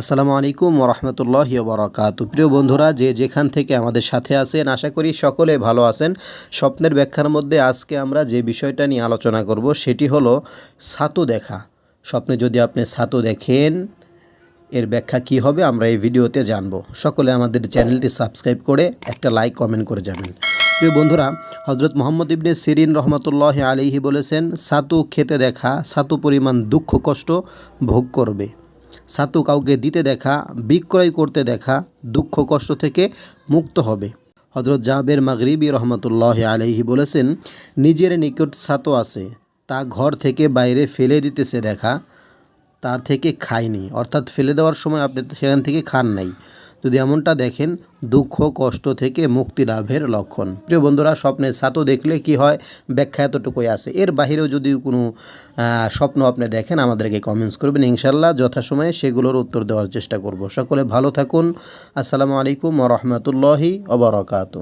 আসসালামু আলাইকুম ওরহমতুল্লাহ বরকাত প্রিয় বন্ধুরা, যে যেখান থেকে আমাদের সাথে আছেন, আশা করি সকলে ভালো আছেন। স্বপ্নের ব্যাখ্যার মধ্যে আজকে আমরা যে বিষয়টা নিয়ে আলোচনা করব, সেটি হলো ছাতু দেখা। স্বপ্নে যদি আপনি ছাতু দেখেন, এর ব্যাখ্যা কি হবে আমরা এই ভিডিওতে জানব। সকলে আমাদের চ্যানেলটি সাবস্ক্রাইব করে একটা লাইক, কমেন্ট করে যাবেন প্রিয় বন্ধুরা হজরত মোহাম্মদ ইবনে সিরিন রহমতুল্লাহ আলিহি বলেছেন, ছাতু খেতে দেখা, ছাতু পরিমাণ দুঃখ, কষ্ট ভোগ করবে। ছাতু কাউকে দিতে দেখা, বিক্রয় করতে দেখা, দুঃখ কষ্ট থেকে মুক্ত হবে। হজরত জাহাবের মাগরিবি রহমতুল্লাহ আলহি বলেছেন, নিজের নিকট ছাতু আছে, তা ঘর থেকে বাইরে ফেলে দিতেছে দেখা, তার থেকে খায়নি অর্থাৎ ফেলে দেওয়ার সময় আপনি সেখান থেকে খান নাই। যদি এমনটা দেখেন, দুঃখ, কষ্ট থেকে মুক্তি লাভের লক্ষণ। প্রিয় বন্ধুরা স্বপ্নে ছাতু দেখলে কি হয়? ব্যাখ্যা এতটুকুই আসে এর বাহিরেও যদি কোনো স্বপ্ন আপনি দেখেন, আমাদেরকে কমেন্টস করবেন। ইনশাল্লাহ যথাসময়ে সেগুলোর উত্তর দেওয়ার চেষ্টা করব। সকলে ভালো থাকুন। আসসালামু আলাইকুম রহমতুল্লাহি ওবরাকাতু